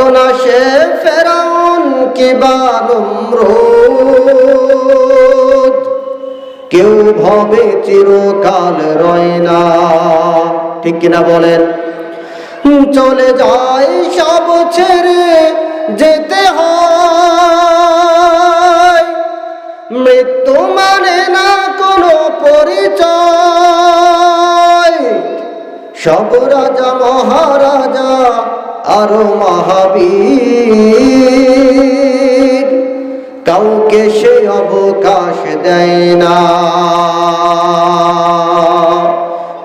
হকনা সে ফেরাউন কিবা নমরুদ কেউ ভবে চিরকাল রয় না। ঠিক কিনা বলেন? চলে যায় সব ছেড়ে যেতে হয়। মৃত্যু মানে না কোনো পরিচয়। সব রাজা মহারাজা আরও মহাবীর, কাউকে সে অবকাশ দেয় না।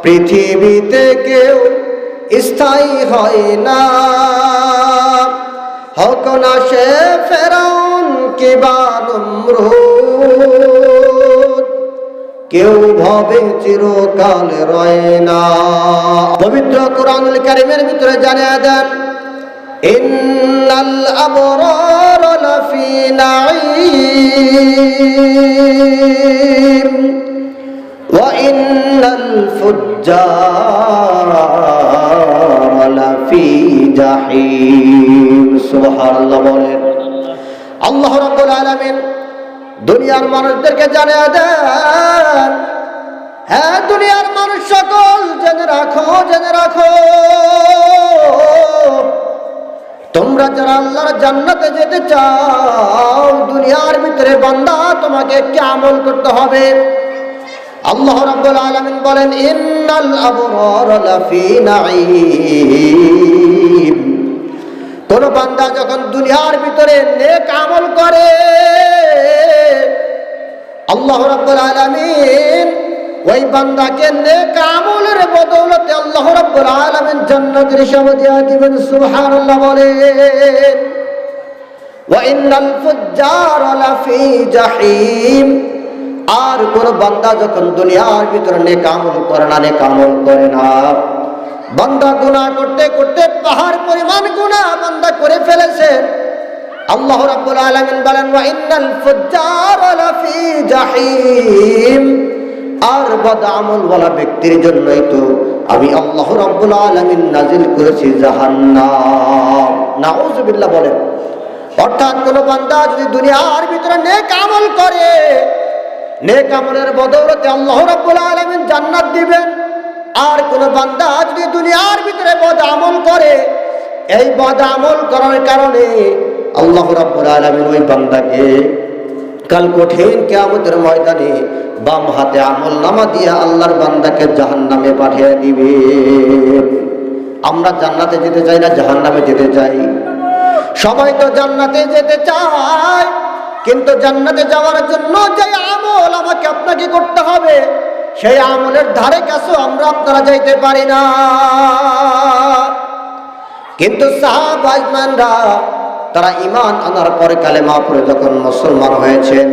পৃথিবীতে কেউ স্থায়ী হয় না। হক না সে ফেরাউন কিবা নমরুদ, কেউ ভবে চিরকাল রয় না। পবিত্র কোরআনুল কারিমের ভিতরে জানিয়ে দেন ইন্নাল আবরার লাফি নাঈম। ওয়া ইন্নাল ফুজ্জার লাফি জাহিম। সুবহানাল্লাহ বলেন, আল্লাহ রাব্বুল আলামিন দুনিয়ার মানুষদেরকে জানিয়ে দেন হ্যাঁ দুনিয়ার মানুষ সকল জেনে রাখো জেনে রাখো। যারা আল্লাহর জান্নাতে যেতে চাও, দুনিয়ার ভিতরে বান্দা তোমাকে একটি আমল করতে হবে। আল্লাহ রাব্বুল আলামিন বলেন, ইন্নাল আবরার লাফি নাঈম। কোন বান্দা যখন দুনিয়ার ভিতরে নেক আমল করে, আল্লাহ রাব্বুল আলামিন ওই বান্দাকে নেক আমলের বদৌলতে আল্লাহ রাব্বুল আলামিন জান্নাতের সমাধিয়া দিবেন, সুবহানাল্লাহ বলেন। ওয়া ইন্নাল ফুজ্জার লাফি জাহিম। আর কোন বান্দা যখন দুনিয়ার ভিতরে নেক আমল করে না, নেক আমল করে না, বান্দা গুনাহ করতে করতে পাহাড় পরিমাণ গুনাহ বান্দা করে ফেলেছে। আল্লাহ রাব্বুল আলামিন বলেন, ওয়া ইন্নাল ফুজ্জার লাফি জাহিম। আর বদ ওয়ালা ব্যক্তির জন্যই তো আমি আল্লাহ রাব্বুল আলামিন নাজিল করেছি জাহান্নাম। বলেন, অর্থাৎ কোন বান্দা যদি দুনিয়ার ভিতরে নেক আমল করে, নেক আমলের বদৌলতে আল্লাহ রাব্বুল আলামিন জান্নাত দিবেন, আর কোন বান্দা যদি দুনিয়ার ভিতরে বদ আমল করে, এই বদ আমল করার কারণে আল্লাহ রাব্বুল আলামিন ওই বান্দাকে কাল কঠিন কিয়ামতের ময়দানে বাম হাতে আমল নামা দিয়ে আল্লাহর বান্দাকে জাহান্নামে পাঠিয়ে দিবে। আমরা জান্নাতে যেতে চাই না জাহান্নামে যেতে চাই। সবাই তো জান্নাতে যেতে চায়, কিন্তু জান্নাতে যাওয়ার জন্য যে আমল আমাকে আপনাকে করতে হবে, সেই আমলের ধারে কাছে আমরা আপনারা যাইতে পারি না। কিন্তু সাহাবাজমানরা তারা ইমান আনার পরে কালেমা পরে যখন মুসলমান হয়েছেন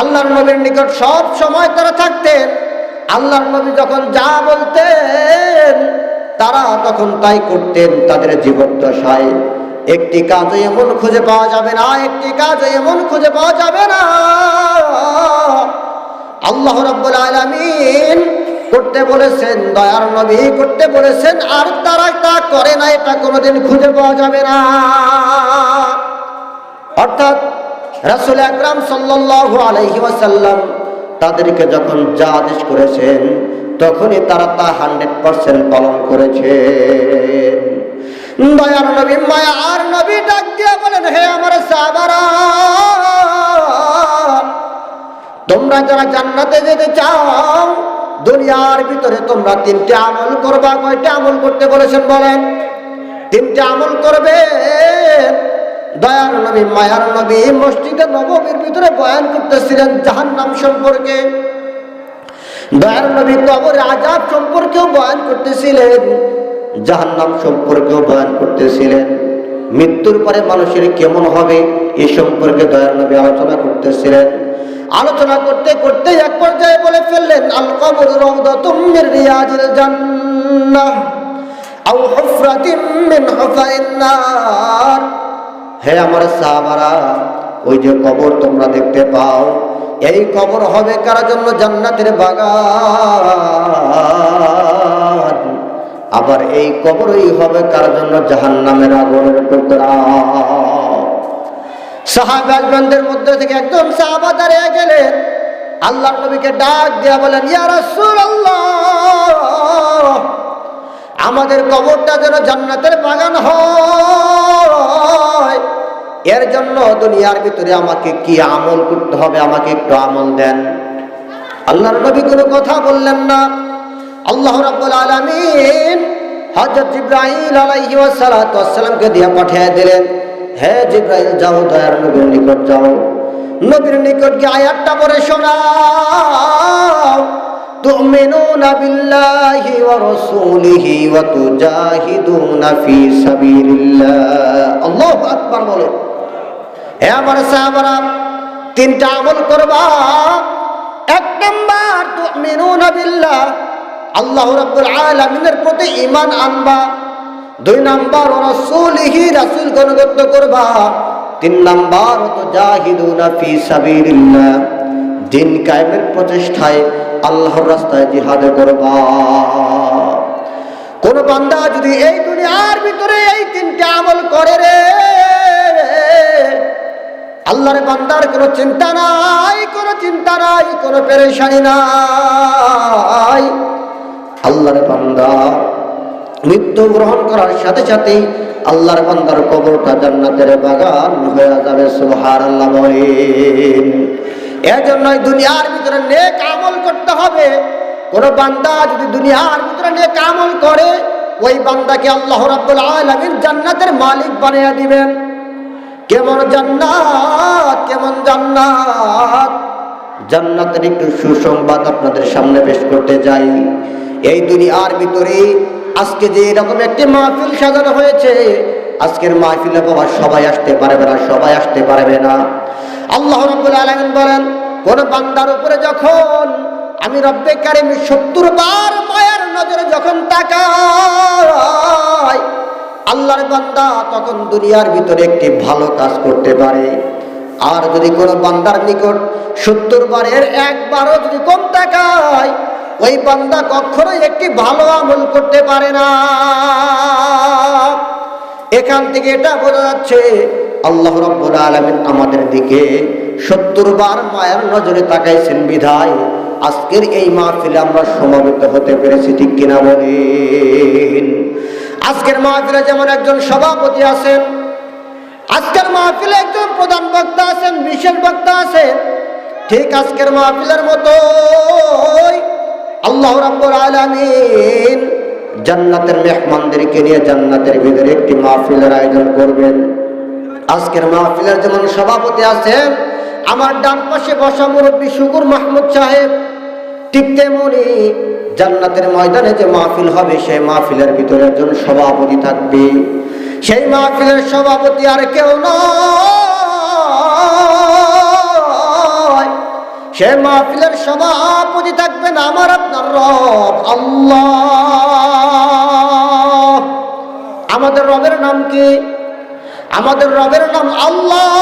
আল্লাহর নবীর নিকট সব সময় তারা থাকতেন। আল্লাহর নবী যখন যা বলতেন, তারা তখন তাই করতেন, তাদের জীবদ্দশায়। একটি কাজ এমন খুঁজে পাওয়া যাবে না, একটি কাজ এমন খুঁজে পাওয়া যাবে না। আল্লাহ রাব্বুল আলামিন করতে বলেছেন, দয়ার নবী করতে বলেছেন, আর তারা তা করে না, এটা কোনোদিন খুঁজে পাওয়া যাবে না। অর্থাৎ রাসূল আকরাম সাল্লাল্লাহু আলাইহি ওয়াসাল্লাম তাদেরকে যখন যা আদেশ করেছেন, তখনই তারা তা হান্ড্রেড পার্সেন্ট পালন করেছে। দয়ার নবী মায়ার নবী ডাক দিয়ে বলেন, হে আমার সাহাবারা তোমরা যারা জান্নাতে যেতে চাও, দুনিয়ার ভিতরে তোমরা তিনটে আমল করবা। কয়টা আমল করতে বলেছেন বলেন? তিনটে আমল করবে দয়ার নবী, মায়ার নবী মসজিদে নবমীর ভিতরে বয়ান করতেছিলেন জাহান নাম সম্পর্কে। দয়ার নবী কবরে আজাব সম্পর্কেও বয়ান করতেছিলেন জাহান নাম সম্পর্কেও বয়ান করতেছিলেন। মৃত্যুর পরে মানুষের কেমন হবে এ সম্পর্কে দয়ার নবী আলোচনা করতেছিলেন। আলোচনা করতে করতে এক পর্যায়ে বলে ফেললেন আল কবর রওদাতুম মির রিয়াজিল জান্নাহ আও হুফরাতিম মিন হে আমার সাহাবারা, ওই যে কবর তোমরা দেখতে পাও, এই কবর হবে কার জন্য? জান্নাতের বাগান। আবার এই কবরই হবে কার জন্য? জাহান নামের আগুনের টুকরা। সাহাবাজবানদের মধ্যে থেকে একদম সাহাবা দাঁড়িয়ে গেলেন আল্লাহ নবীকে ডাক দিয়া বলেন আমাদের কবরটা যেন জান্নাতের বাগান হয়। এর জন্য দুনিয়ার ভিতরে আমাকে কি আমল করতে হবে, আমাকে একটু আমল দেন। আল্লাহর নবী কোনো কথা বললেন না। আল্লাহ রাব্বুল আলামিন হযরত জিবরাইল আলাইহি ওয়াসাল্লাতু ওয়াসসালামকে দিয়ে পাঠিয়ে দিলেন, হে জিবরাইল, যাও দয়ার নবীর নিকট যাও। নবীর নিকট গিয়ে আয়াতটা পড়ে শোনাও। আমার সাহাবারা, তিনটা করবা। এক আল্লাহ আলামিনের প্রতি ঈমান আনবা। দুই নাম্বার রাসূলিহি, রাসূল গণগত করবা। তিন নাম্বার তো জাহিদুনা ফি সাবিলিল্লাহ। দিন কায়েমের প্রচেষ্টায় আল্লাহর রাস্তায় জিহাদ করবা কোন বান্দা যদি এই দুনিয়ার ভিতরে এই তিনটে আমল করে রে, আল্লাহর বান্দার কোনো চিন্তা নাই, কোনো চিন্তা নাই, কোনো পেরেশানি নাই। আল্লাহর বান্দা মৃত্যু গ্রহণ করার সাথে সাথেই আল্লাহর বান্দার কবরটা জান্নাতের বাগান হয়ে যাবে সুবহান আল্লাহ দুনিয়ার ভিতরে নেক আমল করতে হবে। কোন বান্দা যদি দুনিয়ার ভিতরে নেক আমল করে, ওই বান্দাকে আল্লাহ রাব্বুল আলামিন জান্নাতের মালিক বানিয়ে দিবেন। কেমন জান্নাত কেমন জান্নাত। জান্নাতের একটু সুসংবাদ আপনাদের সামনে পেশ করতে যাই এই দুনিয়ার ভিতরে আজকে যে এরকম একটি মাহফিল সাজানো হয়েছে, আজকের মাহফিলে বাবা সবাই আসতে পারবে না, সবাই আসতে পারবে না। আল্লাহ রাব্বুল আলামিন বলেন, কোন বান্দার উপরে যখন আমি রব্বে কারিম সত্তর বার মায়ের নজরে যখন তাকাই, আল্লাহর বান্দা তখন দুনিয়ার ভিতরে একটি ভালো কাজ করতে পারে। আর যদি কোনো বান্দার নিকট সত্তর বারের একবারও যদি কম তাকায় ওই বান্দা কখনোই একটি ভালো আমল করতে পারে না। এখান থেকে এটা বোঝা যাচ্ছে, আল্লাহ রব্বুল আলমিন আমাদের দিকে সত্তর বার মায়ের নজরে তাকাইছেন, বিধায় আজকের এই মাহফিলে আমরা সমাবেত হতে পেরেছি, ঠিক কিনা বলেন? আজকের মাহফিলে যেমন একজন সভাপতি আছেন, আজকের মাহফিলে একজন প্রধান বক্তা আছেন, বিশেষ বক্তা আছেন, ঠিক আজকের মাহফিলের মতো আল্লাহ রাব্বুল আলামিন জান্নাতের মেহমানদেরকে নিয়ে জান্নাতের ভিতরে একটি মাহফিলের আয়োজন করবেন। আজকের মাহফিলের যেমন সভাপতি আছেন, আমার ডান পাশে বসা মুরব্বী শুকুর মাহমুদ সাহেব, ঠিক তেমনি জান্নাতের ময়দানে যে মাহফিল হবে, সেই মাহফিলের ভিতরে একজন সভাপতি থাকবে। সেই মাহফিলের সভাপতি আর কেউ নয়। সে মাহফিলের সভাপতি থাকবেন আমার আপনার রব, আল্লাহ। আমাদের রবের নাম কি? আমাদের রবের নাম আল্লাহ।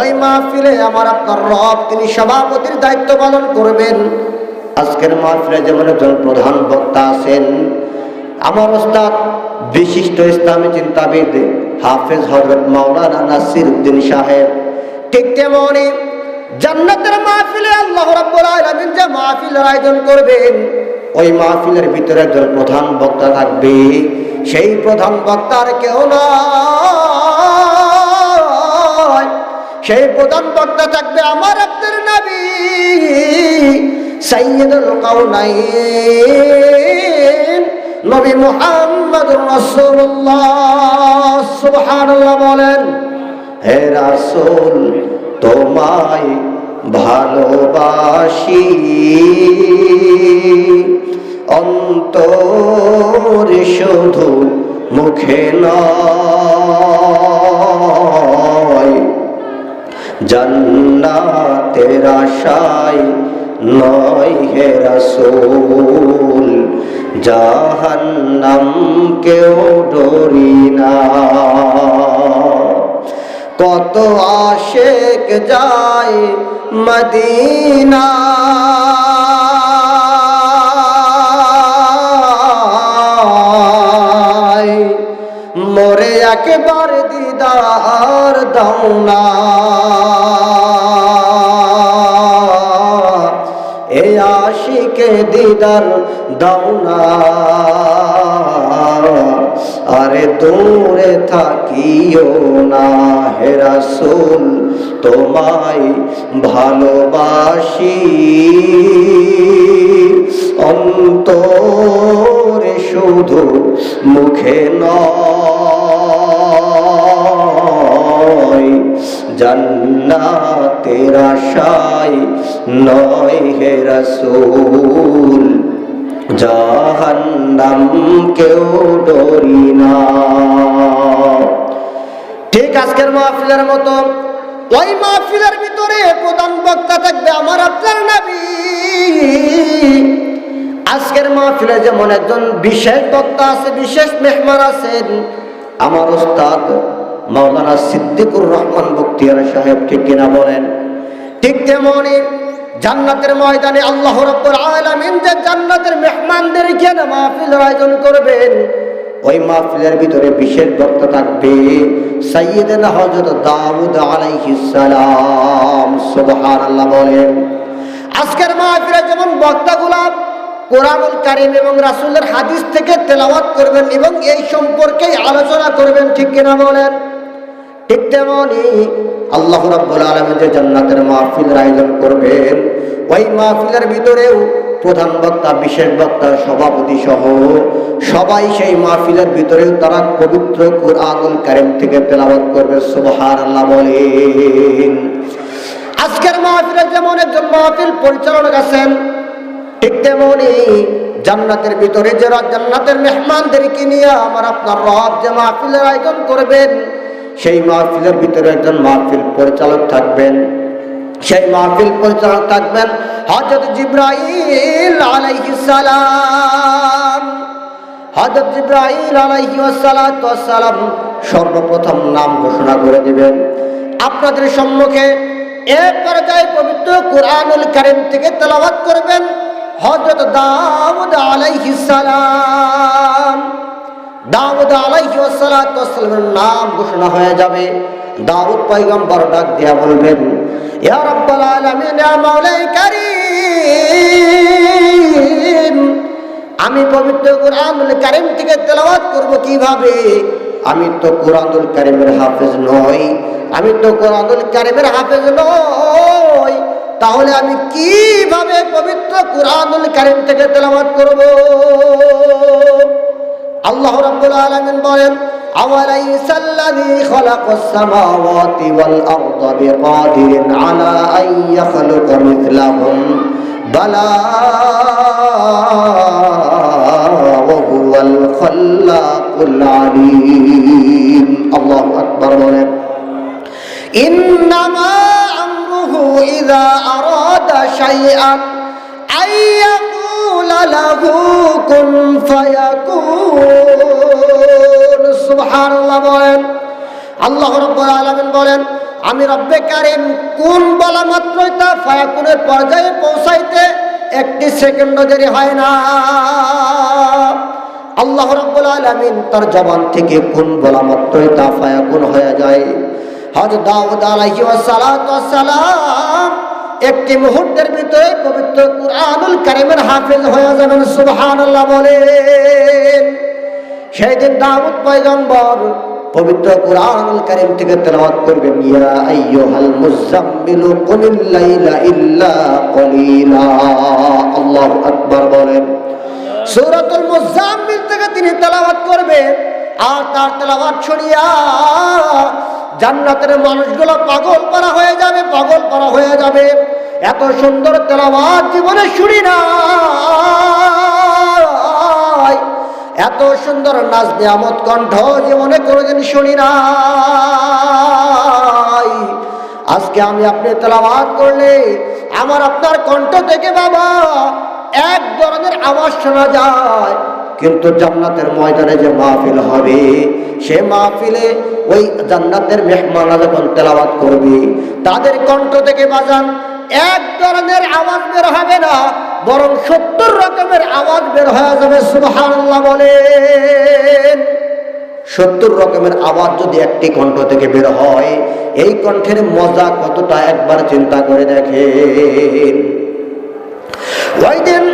ওই মাহফিলে আমার আপনার রব, তিনি সভাপতির দায়িত্ব পালন করবেন। আজকের মাহফিলে যেমন একজন প্রধান বক্তা আছেন আমার ওস্তাদ, বিশিষ্ট ইসলামী চিন্তাবিদ হাফেজ হজরত মাওলানা নাসির উদ্দিন সাহেব। ঠিক তেমনি জান্নাতের মাহফিলে আল্লাহ রাব্বুল আলামিন যে মাহফিলের আয়োজন করবেন, ওই মাহফিলের ভিতরে একজন প্রধান বক্তা থাকবে। সেই প্রধান বক্তার কেউ নয়। সেই প্রধান বক্তা থাকবে আমার আপনার নবী সাইয়্যিদুল কাউনাইন নবী মুহাম্মদুর রাসূলুল্লাহ, সুবহানাল্লাহ বলেন, হে রাসূল, তোমায় ভালোবাসি। অন্তর শুধু মুখে নয়, জান্নাতের আশায় নয় হে রাসূল। জাহান্নাম কেউ ডরি না। কত আশেক যায় মদিনা। মোরে একবার দিদার দৌনা এ আশিকে দিদার দাও না। আরে দূরে থাকিও না হে রাসূল, তোমায় ভালোবাসি। অন্তরে শুধু মুখে নয় জান্নাতের নয় হে রাসূল। জাহান্নাম কেউ ডরি না। ঠিক আজকের মাহফিলের মতো ওই মাহফিলের ভিতরে প্রধান বক্তা থাকবে আমার আপনার নবী। আজকের মাহফিলে যেমন একজন বিশেষ বক্তা আছে, বিশেষ মেহমান আছেন, আমার ওস্তাদ মাওলানা সিদ্দিকুর রহমান বক্তিয়ার সাহেব ঠিক কিনা বলেন? ঠিক তেমনই জান্নাতের ময়দানে আল্লাহ রব্বুল আলামিন যে জান্নাতের মেহমানদেরকে না মাহফিলের আয়োজন করবেন, ওই মাহফিলের ভিতরে বিশেষ বক্তা থাকবে সাইয়েদেনা হযরত দাউদ আলাইহিস সালাম, সুবহানাল্লাহ বলেন। আজকের মাহফিলে যেমন বক্তাগুলা কোরআনুল কারিম এবং রাসূলের হাদিস থেকে তেলাওয়াত করবেন এবং এই সম্পর্কেই আলোচনা করবেন, ঠিক কিনা বলেন? ঠিক তেমনই আল্লাহ রাব্বুল আলামিন যে জান্নাতের মাহফিলের আয়োজন করবেন। ওই মাহফিলের ভিতরেও প্রধান বক্তা, বিশেষ বক্তা, সভাপতি সহ সবাই সেই মাহফিলের ভিতরেও তারা পবিত্র কোরআনুল কারিম থেকে তেলাওয়াত করবে। সুবহানাল্লাহ বলেন। আজকের মাহফিলে যেমন একজন মাহফিল পরিচালক আছেন, ঠিক তেমনই জান্নাতের ভিতরে যারা জান্নাতের মেহমানদেরকে নিয়ে আমার আপনার রব যে মাহফিলের আয়োজন করবেন সেই মাহফিলের ভিতরে একজন মাহফিল পরিচালক থাকবেন। সেই মাহফিল পরিচালক থাকবেন হজরত জিব্রাইল আলাইহিস সালাম। হজরত জিব্রাইল আলাইহি সালাম সর্বপ্রথম নাম ঘোষণা করে দিবেন। আপনাদের সম্মুখে এ পর্যায়ে পবিত্র কোরআনুল কারীম থেকে তেলাওয়াত করবেন হযরত দাউদ আলাইহিস সালাম। দাউদ আলাইহি সালামের নাম ঘোষণা হয়ে যাবে। দাউদ পয়গম্বর ডাক দিয়া বলবেন আমি পবিত্র কোরআনুল কারীম থেকে তেলাওয়াত করব কীভাবে? আমি তো কোরআনুল কারীমের হাফেজ নই, আমি তো কোরআনুল কারীমের হাফেজ নই, তাহলে আমি কীভাবে পবিত্র কোরআনুল কারীম থেকে তেলাওয়াত করব? আল্লাহ রাব্বুল আলামিন বলেন أوليس الذي خلق السماوات والأرض بقادر على أن يخلق مثلهم بلى وهو الخلاق العليم الله أكبر বলেন إنما أمره إذا أراد شيئا أن يقول له كن فيكون سبحان الله বলেন আল্লাহ রব্বুল আলামিন বলেন আমি রব্বে কারিম কোন বলা মাত্রই তা ফায়াকুনের পর্যায়ে পৌঁছাইতে একটি সেকেন্ড দেরি হয় না আল্লাহ রব্বুল আলামিন তার জবান থেকে কোন বলা মাত্রই তা ফায়াকুন হয়ে যায় হযরত দাউদ আলাইহি ওয়াসালাতু ওয়াসসালাম একটি মুহূর্তের ভিতরে পবিত্র কুরআনুল কারীমের হাফেজ হয়ে যাবেন, সুবহানাল্লাহ বলেন। সেই দিন দাউদ পয়গম্বর পবিত্র কুরআনুল কারীম থেকে তেলাওয়াত করবেন, ইয়া আইয়ুহাল মুজাম্মিলু কুমিল লাইলা ইল্লা কলিলা। আল্লাহু আকবার বলেন। সূরাতুল মুজাম্মিল থেকে তিনি তেলাওয়াত করবেন আর তার তেলাওয়াত শুনিয়া জান্নাতের মানুষগুলো পাগল পারা হয়ে যাবে, পাগল পারা হয়ে যাবে। এত সুন্দর তেলাওয়াত জীবনে শুনি না এত সুন্দর নাচ নিয়ামত কণ্ঠ জীবনে কোনোদিন শুনি না আজকে আমি আপনি তেলাওয়াত করলে আমার আপনার কণ্ঠ থেকে বাবা এক ধরনের আওয়াজ শোনা যায়। কিন্তু জান্নাতের ময়দানে যে মাহফিল হবে, সে মাহফিলে ওই জান্নাতের মেহমানরা যখন তেলাওয়াত করবে, তাদের কণ্ঠ থেকে বাজান এক ধরনের আওয়াজ বের হবে না, বরং সত্তর রকমের আওয়াজ বের হয়ে যাবে, সুবহানাল্লাহ বলেন। সত্তর রকমের আওয়াজ যদি একটি কণ্ঠ থেকে বের হয়, এই কণ্ঠের মজা কতটা একবার চিন্তা করে দেখেন। ওই দিন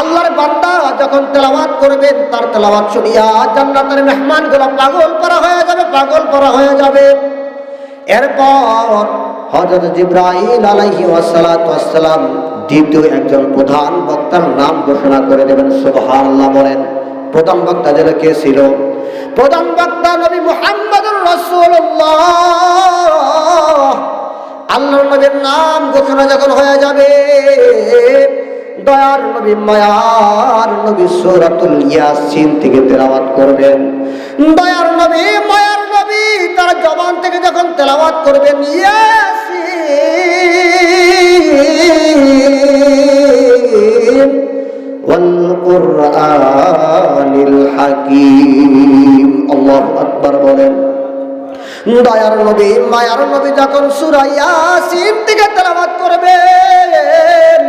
আল্লাহর বান্দা যখন তেলাওয়াত করবেন, তার তেলাওয়াত শুনিয়া জান্নাতের মেহমানগুলো পাগল করা হয়ে যাবে, পাগল করা হয়ে যাবে। এরপর হযরত জিব্রাইল আলাইহি ওয়াসালাম দ্বিতীয় একজন প্রধান বক্তার নাম ঘোষণা করে দেবেন, সুবহানাল্লাহ বলেন। প্রধান বক্তা যেন কে ছিল? প্রধান বক্তা নবী মুহাম্মদুর রাসূলুল্লাহ। আল্লাহর নবীর নাম ঘোষণা যখন হয়ে যাবে দয়ার নবী, মায়ার নবী সূরাতুল ইয়াসিন থেকে তেলাওয়াত করবেন। দয়ার নবী, মায়ার নবী তার জবান থেকে যখন তেলাওয়াত করবেন, ইয়াসিন ওয়াল কুরআনিল হাকীম। আল্লাহু আকবার বলেন। দয়ার নবী, মায়ার নবী যখন সূরা ইয়াসিন থেকে তেলাওয়াত করবেন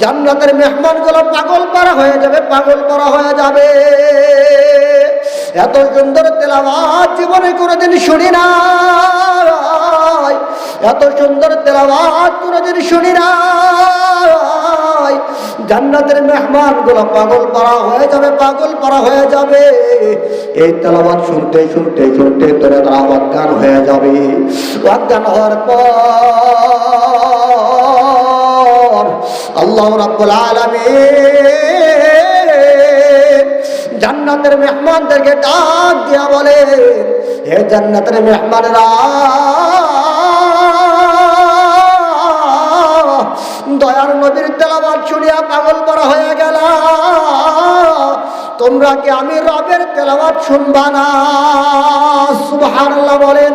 জান্নাতের মেহমানগুলো পাগল করা হয়ে যাবে, পাগল করা হয়ে যাবে। এত সুন্দর তেলাওয়াত জীবনে কোনোদিন শুনি না এত সুন্দর তেলাওয়াত কোনোদিন শুনি না জান্নাতের মেহমানগুলো পাগল করা হয়ে যাবে, পাগল করা হয়ে যাবে। এই তেলাবাদ শুনতে শুনতে শুনতে তোরা তারা অজ্ঞান হয়ে যাবে। অজ্ঞান হওয়ার পর আল্লাহ রাব্বুল আলামিন জান্নাতের মেহমানদেরকে ডাক দিয়া বলে, হে জান্নাতের মেহমানেরা, দয়ার নবীর তেলাবাদ শুনিয়া পাগল করা হয়ে গেল। তোমরা কি আমি রবের তেলাবাদ শুনবা না? বলেন।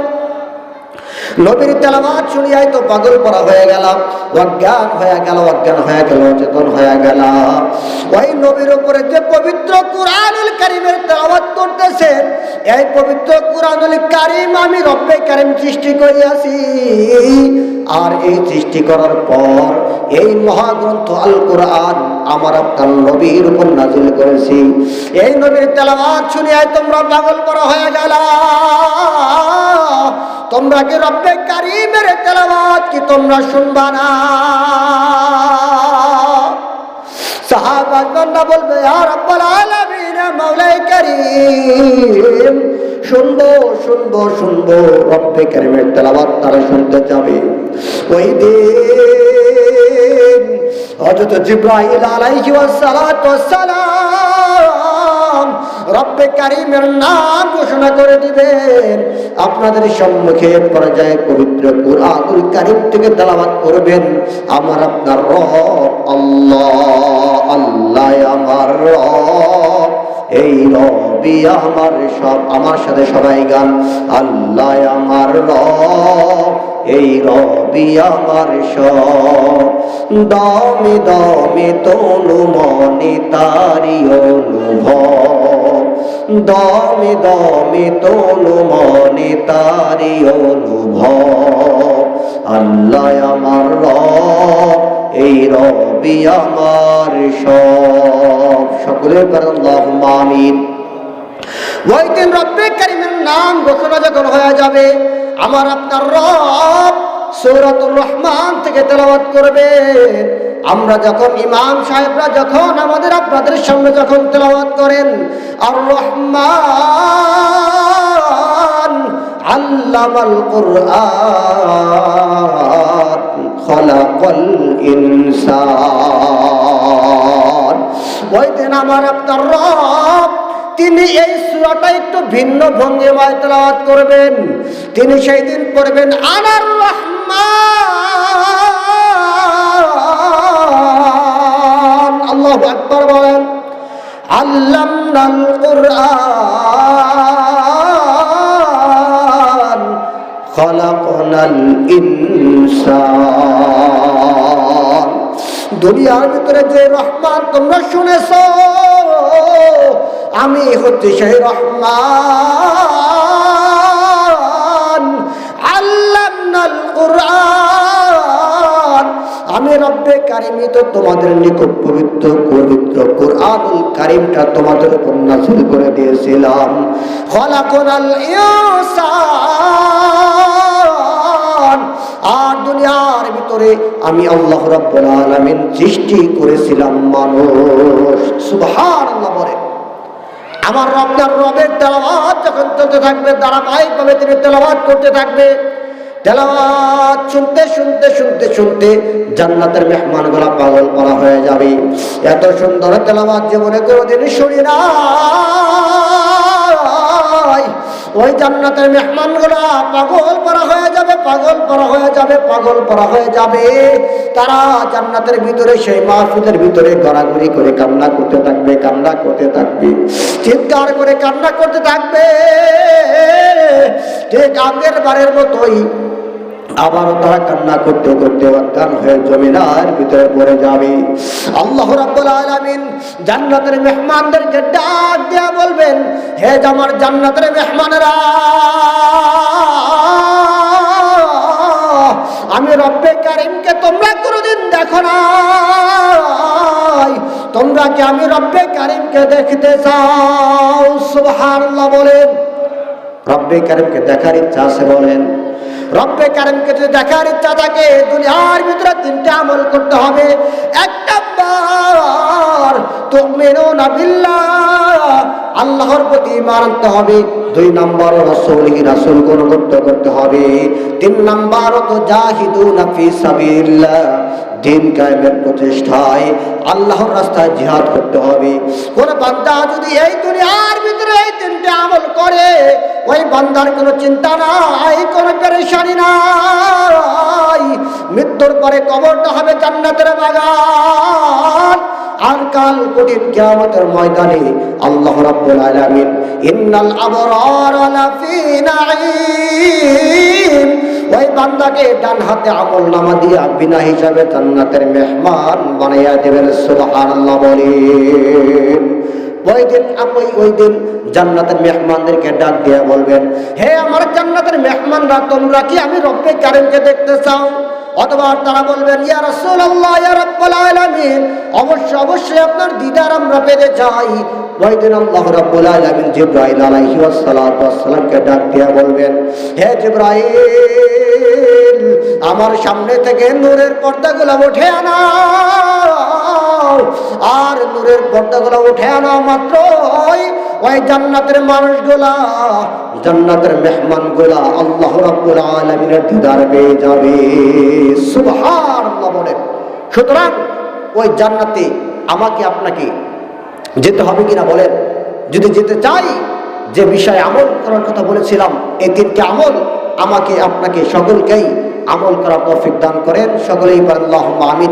নবীর তেলাবাদ শুনিয়াই তো পাগল করা হয়ে গেল অজ্ঞান হয়ে গেল, অজ্ঞান হয়ে গেল চেতন হয়ে গেল ওই নবীর উপরে যে পবিত্র কুরআনুল কারীমের তেলাওয়াত করতেছেন, এই পবিত্র কুরআনুল কারিম আমি রব্বে কারিম সৃষ্টি করিয়াছি। আর এই সৃষ্টি করার পর এই মহাগ্রন্থ আল কোরআন আমার আপনার নবীর উপর নাজিল করেছি। এই নবীর তেলাওয়াত শুনিয়াই তোমরা পাগল করা হয়ে গেল। তোমরা কি রব্বে কারিমের তেলাওয়াত কি তোমরা শুনবা না? তারা শুনতে যাবে। ওই দিন রব্বে কারিমের নাম ঘোষণা করে দিবেন। আপনাদের সম্মুখে পর্যায়ে পবিত্র কুরআনুল কারীম থেকে তেলাওয়াত করবেন। আমার আপনার রব আল্লাহ। আল্লাহ আমার রব, এই রবি আমার সব, আমার সাথে সবাই গান। আল্লাহ আমার রব, এই রবি আমার সব। দমে দমে তনু মনে তারি অনুভব। দমে দমে তনু মনে তারি অনুভব। আল্লাহ আমার রব, এই রবি আমার সব। সকলের কারণ আমিন। ওই দিন রব্বে কারিমের নাম ঘোষণা যখন হয়ে যাবে, আমার আপনার রব সৌরাতুর রহমান থেকে তেলাবাদ করবে আমরা যখন ইমাম সাহেবরা যখন আমাদের আপনাদের সামনে যখন তেলাওয়াত করেন আর রহমান আল্লামাল কুরআন খলাকাল ইনসান। ওই দিন আমার আপনার রব, তিনি এই সুরাটা একটু ভিন্ন ভঙ্গিমায় তেলাওয়াত করবেন। তিনি সেই দিন পড়বেন আনার রহমান আল্লাহ আকবার বলেন, আল্লামনাল কুরআন খলাকনাল ইনসান। দুনিয়ার ভিতরে যে রহমান তোমরা শুনেছ, আমি হচ্ছে সেই রহমান। আল্লামনাল কুরআন, আমি রব্বে কারিমি তো তোমাদের নিকট পবিত্র পবিত্র কোরআনুল কারিমটা তোমাদের উপর নাজিল করে দিয়েছিলাম। খলাকুনাল আর দুনিয়ার ভিতরে আমি আল্লাহ রাব্বুল আলামিন সৃষ্টি করেছিলাম মানুষ। সুবহানাল্লাহ বলে। আমার রবনার রবের তেলাওয়াত যখন চলতে থাকবে, ধারাবাহিকভাবে তিনি তেলাওয়াত করতে থাকবে শুনতে শুনতে শুনতে শুনতে জান্নাতের মেহমানগুলা পাগল করা হয়ে যাবে। এত সুন্দর তেলাওয়াত জীবনে কোনোদিন শুনি না ওই জান্নাতের মেহমানগুলা পাগল করা হয়ে যাবে, পাগল করা হয়ে যাবে, পাগল করা হয়ে যাবে। তারা জান্নাতের ভিতরে, সেই মাহফুদের ভিতরে গড়াগড়ি করে কান্না করতে থাকবে, কান্না করতে থাকবে। চিৎকার করে কান্না করতে থাকবে। ঠিক আগের বারের মতোই আবারও তারা কান্না করতে করতে অজ্ঞান হয়ে জমিনার ভিতরে পড়ে যাবে। আল্লাহ রাব্বুল জান্নাতের মেহমানদেরকে ডাক দেয়া বলবেন, হে আমার জান্নাতের মেহমানেরা, আমি রব্বে কারিমকে তোমরা কোনোদিন দেখো না তোমরা কি আমি রব্বে কারিমকে দেখতে চাও? সুবহানাল্লাহ বলেন। রব্বে কারিমকে দেখার ইচ্ছা আছে বলেন। রব্বে কারণকে যদি দেখার ইচ্ছা থাকে, দুনিয়ার ভিতরে তিনটা আমল করতে হবে। এক নাম্বার বিল্লাহ আল্লাহর প্রতি মারতে হবে। দুই নম্বর রাসূল রাসূল গুণগত করতে হবে। তিন নম্বর তো জাহিদু সাবিলিল্লাহ দিন কায়েমের প্রতিষ্ঠায়, আল্লাহর রাস্তায় জিহাদ করতে হবে। কোন বান্দা যদি এই দুনিয়ার ভিতরে এই তিনটে আমল করে, ওই বান্দার কোনো চিন্তা নাই, কোনো পেরেশানি নাই। মৃত্যুর পরে কবরটা হবে জান্নাতের বাগান। আর কাল কঠিন কিয়ামতের ময়দানে আল্লাহ রাব্বুল আলামিন, ইন্নাল আবরার লাফি নাঈম। ওই বান্দাকে ডান হাতে আমল নামা দিয়া বিনা হিসাবে জান্নাতের মেহমান বানাইয়া দেবেন, সুবহানাল্লাহ বলেন। ওই দিন আপনি ওই দিন জান্নাতের মেহমানদেরকে ডাক দিয়া বলবেন, হে আমার জান্নাতের মেহমানরা, তোমরা কি আমি রব্বে কারিমকে দেখতে চাও? অথবা তারা বলবেন, ইয়া রাসূলুল্লাহ, ইয়া রাব্বুল আলামিন, অবশ্যই অবশ্যই আপনার দিদার আমরা পেতে চাই। বলবেন, হে আমার সামনে থেকে নূরের পর্দাগুলো উঠে আনাও। আর নূরের পর্দাগুলো উঠে আনা মাত্র ওই জান্নাতের মানুষগুলা, জান্নাতের মেহমানগুলা আল্লাহ রাব্বুল আলামিনের দিদার পেয়ে যাবে। সুবহানাল্লাহ সুতরাং ওই জান্নাতে আমাকে আপনাকে যেতে হবে কিনা বলেন? যদি যেতে চাই, যে বিষয়ে আমল করার কথা বলেছিলাম, এই তিনটি আমল আমাকে, আপনাকে সকলকেই আমল করার তৌফিক দান করেন। সকলেই বলেন আমিন।